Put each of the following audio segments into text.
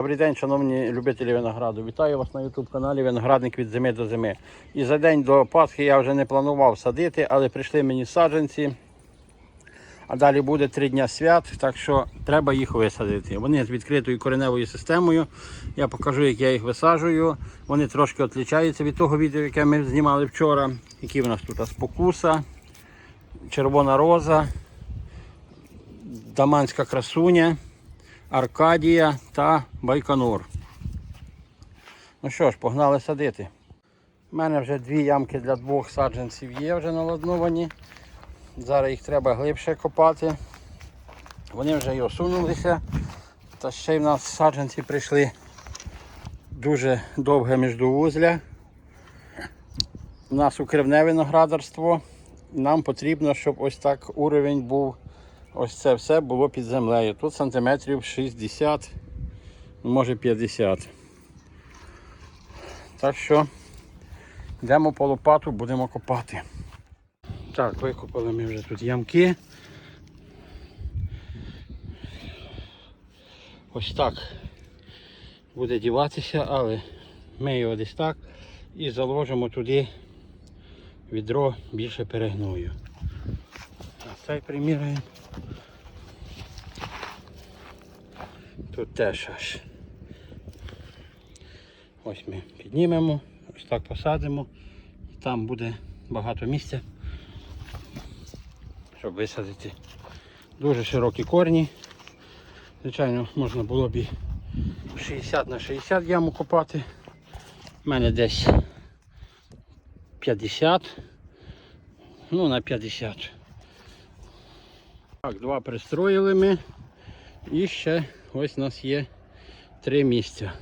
Добрий день, шановні любителі винограду. Вітаю вас на YouTube каналі Виноградник від зими до зими. І за день до Пасхи я вже не планував садити, але прийшли мені саджанці. А далі буде три дня свят, так що треба їх висадити. Вони з відкритою кореневою системою. Я покажу, як я їх висаджую. Вони трошки відрізняються від того відео, яке ми знімали вчора. Які в нас тут спокуса, червона роза, даманська красуня. Аркадія та Байконур. Ну що ж, погнали садити. У мене вже дві ямки для двох саджанців є вже наладновані. Зараз їх треба глибше копати. Вони вже й осунулися. Та ще й в нас саджанці прийшли дуже довге міждовузля. У нас укривне виноградарство. Нам потрібно, щоб ось так уровень був Ось це все було під землею. Тут сантиметрів 60, ну, може 50. Так що йдемо по лопату, будемо копати. Так, викопали ми вже тут ямки. Ось так буде діватися, але ми його десь так і заложимо туди відро більше перегною. А цей приміряємо. Тут теж аж. Ось ми піднімемо, ось так посадимо. І там буде багато місця, щоб висадити. Дуже широкі корні. Звичайно, можна було б і 60 на 60 яму копати. У мене десь 50. Ну на 50. Так, два пристроїли ми. І ще ось у нас є три місця.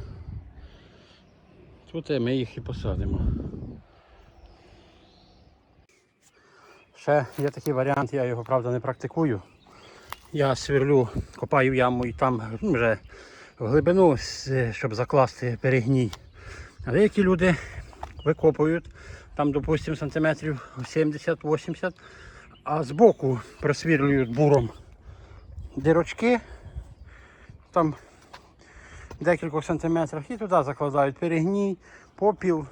Тут ми їх і посадимо. Ще є такий варіант, я його правда не практикую. Я сверлю, копаю яму і там ну, вже в глибину, щоб закласти перегній. А деякі люди викопують там, допустимо, сантиметрів 70-80, а збоку просвірлюють буром дирочки там декількох сантиметрах і туди закладають перегній, попіл.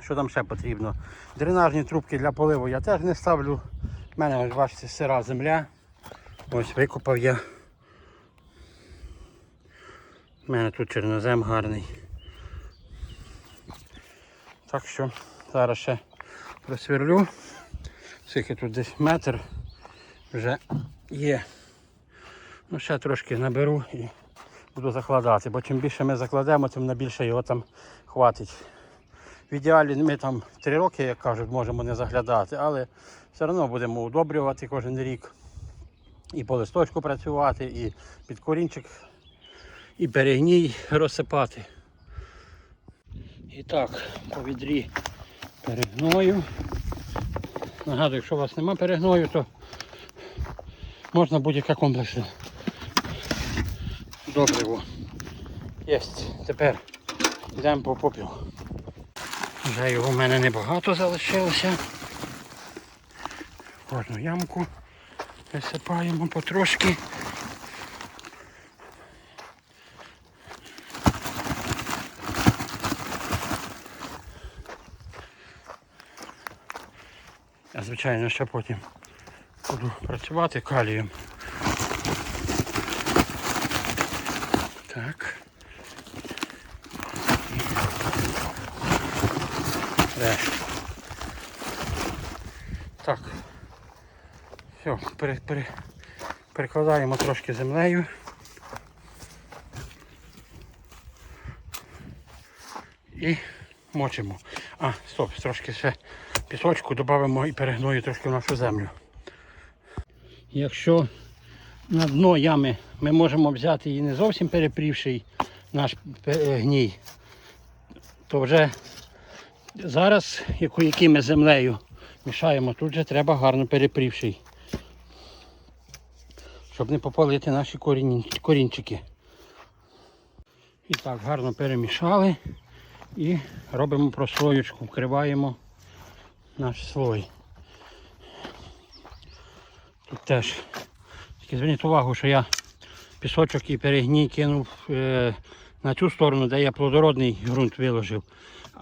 Що там ще потрібно? Дренажні трубки для поливу я теж не ставлю. У мене, ось бачите, сира земля. Ось викопав я. У мене тут чорнозем гарний. Так що зараз ще просверлю. Скільки тут десь метр вже є. Ну, ще трошки наберу і буду закладати, бо чим більше ми закладемо, тим на більше його там хватить. В ідеалі ми там 3 роки, як кажуть, можемо не заглядати, але все одно будемо удобрювати кожен рік. І по листочку працювати, і під корінчик, і перегній розсипати. І так, по відрі перегною. Нагадую, якщо у вас нема перегною, то можна будь-яке комплексне добриво. Єсть. Тепер йдемо по попіл. Вже його в мене небагато залишилося. Кожну ямку висипаємо потрошки. Я, звичайно, ще потім буду працювати калієм. Так. Решт. Так. Все, пере, пере, перекладаємо трошки землею. І мочимо. А, стоп, трошки ще пісочку додамо і перегною трошки в нашу землю. Якщо на дно ями ми можемо взяти і не зовсім перепрівший наш гній, то вже зараз, яку, який ми землею мішаємо, тут вже треба гарно перепрівший, щоб не попалити наші корінчики. І так, гарно перемішали і робимо прослоєчку, вкриваємо наш слой. Тут теж. Тільки зверніть увагу, що я пісочок і перегній кинув е, на цю сторону, де я плодородний ґрунт виложив.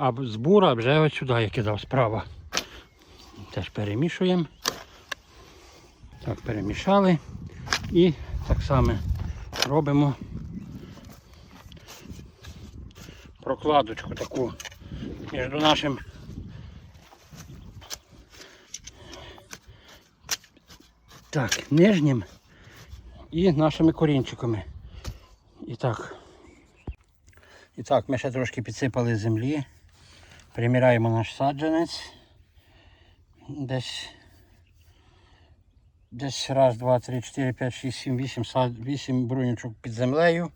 А з бура вже ось сюди я кидав справа. Теж перемішуємо. Так, перемішали. І так само робимо прокладочку таку між нашим так, нижнім і нашими корінчиками. І так. І так, ми ще трошки підсипали землі. Приміряємо наш саджанець. Десь Десь раз, два, три, чотири, п'ять, шість, сім, вісім, вісім брунючок під землею.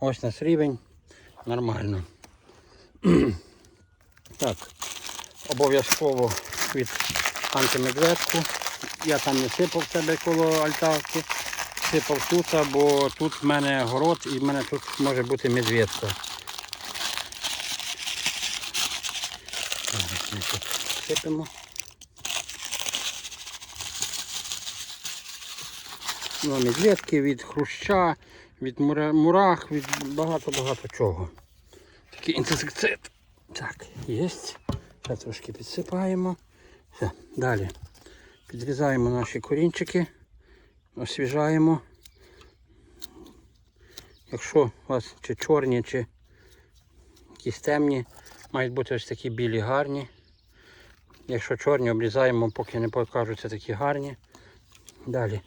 Ось наш рівень. Нормально. так, обов'язково від антимедведку. Я там не сипав тебе коло альтавки. Сипав тут, бо тут в мене город і в мене тут може бути медведка. Зараз ми тут сипемо. Ну, медведки від хруща, від мурах, від багато-багато чого. Такий інсектицид. Так, є. Ще трошки підсипаємо. Все, далі. Підрізаємо наші корінчики, освіжаємо. Якщо у вас чи чорні, чи якісь темні, мають бути ось такі білі гарні. Якщо чорні, обрізаємо, поки не покажуться такі гарні. Далі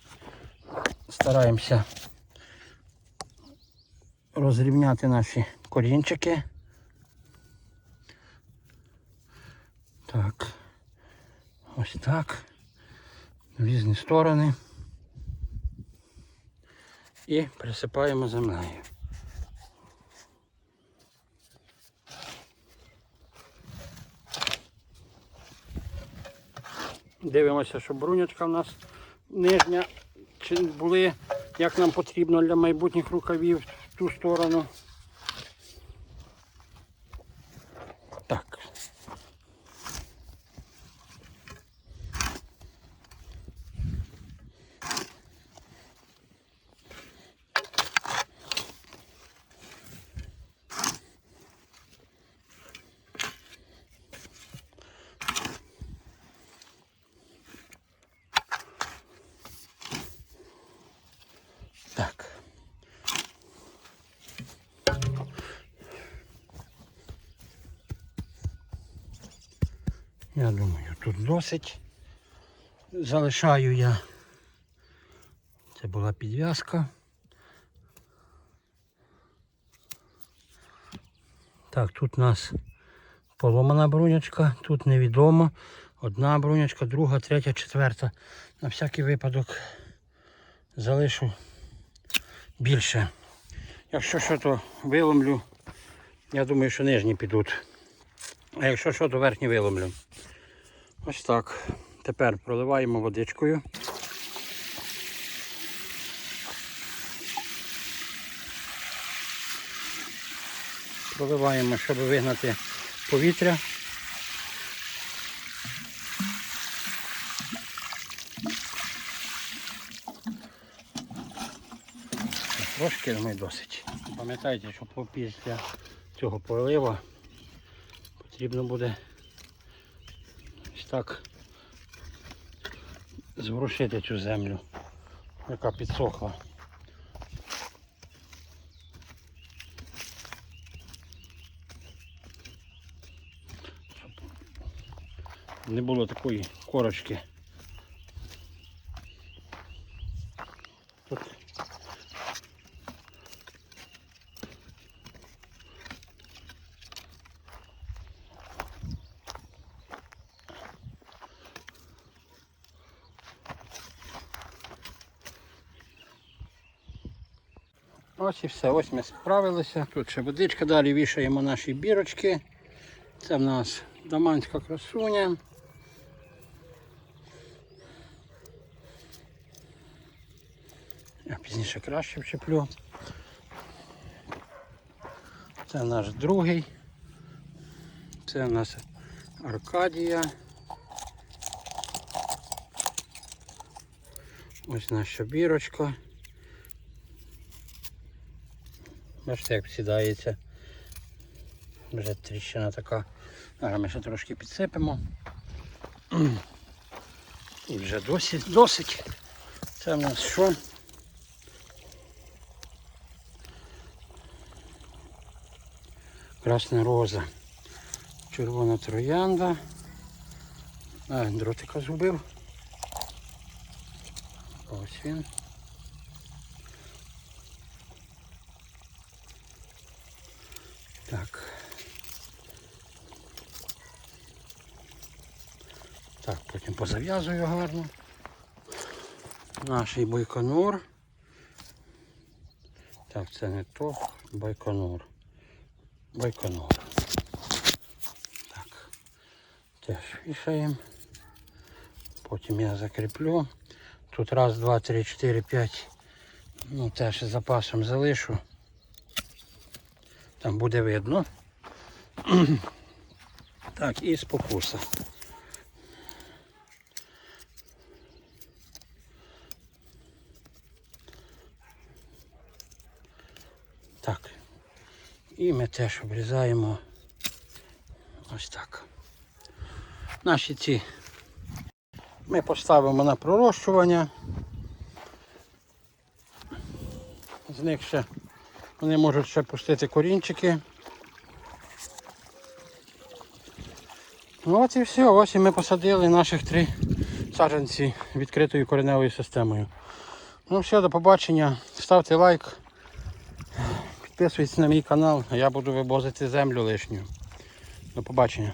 стараємося розрівняти наші корінчики. Так. Ось так. В різні сторони. І присипаємо землею. Дивимося, щоб брунячка в нас нижня чи були, як нам потрібно для майбутніх рукавів в ту сторону. Так. Так. Я думаю, тут досить. Залишаю я. Це була підв'язка. Так, тут у нас поломана брунячка, тут невідомо. Одна брунячка, друга, третя, четверта. На всякий випадок залишу більше. Якщо що, то виломлю. Я думаю, що нижні підуть. А якщо що, то верхні виломлю. Ось так. Тепер проливаємо водичкою. Проливаємо, щоб вигнати повітря. Трошки ми досить. Пам'ятайте, що після цього полива потрібно буде ось так зворушити цю землю, яка підсохла. Не було такої корочки. Ось і все, ось ми справилися. Тут ще водичка, далі вішаємо наші бірочки. Це в нас даманська красуня. Я пізніше краще вчеплю. Це наш другий. Це у нас Аркадія. Ось наша бірочка. Бачите, як сідається. Вже тріщина така. Зараз ми ще трошки підсипемо. І вже досить, досить. Це в нас що? Красна роза. Червона троянда. А, дротика згубив. Ось він. Так. Так, потім позав'язую гарно. Наш байконур. Так, це не то, байконур. Байконур. Так. Теж вішаємо. Потім я закріплю. Тут раз, два, три, чотири, п'ять. Ну, теж запасом залишу. Там буде видно. Так, і спокуса. Так. І ми теж обрізаємо ось так. Наші ці ми поставимо на пророщування. З них ще вони можуть ще пустити корінчики. Ну от і все, ось і ми посадили наших три саджанці відкритою кореневою системою. Ну все, до побачення. Ставте лайк. Підписуйтесь на мій канал, а я буду вивозити землю лишню. До побачення.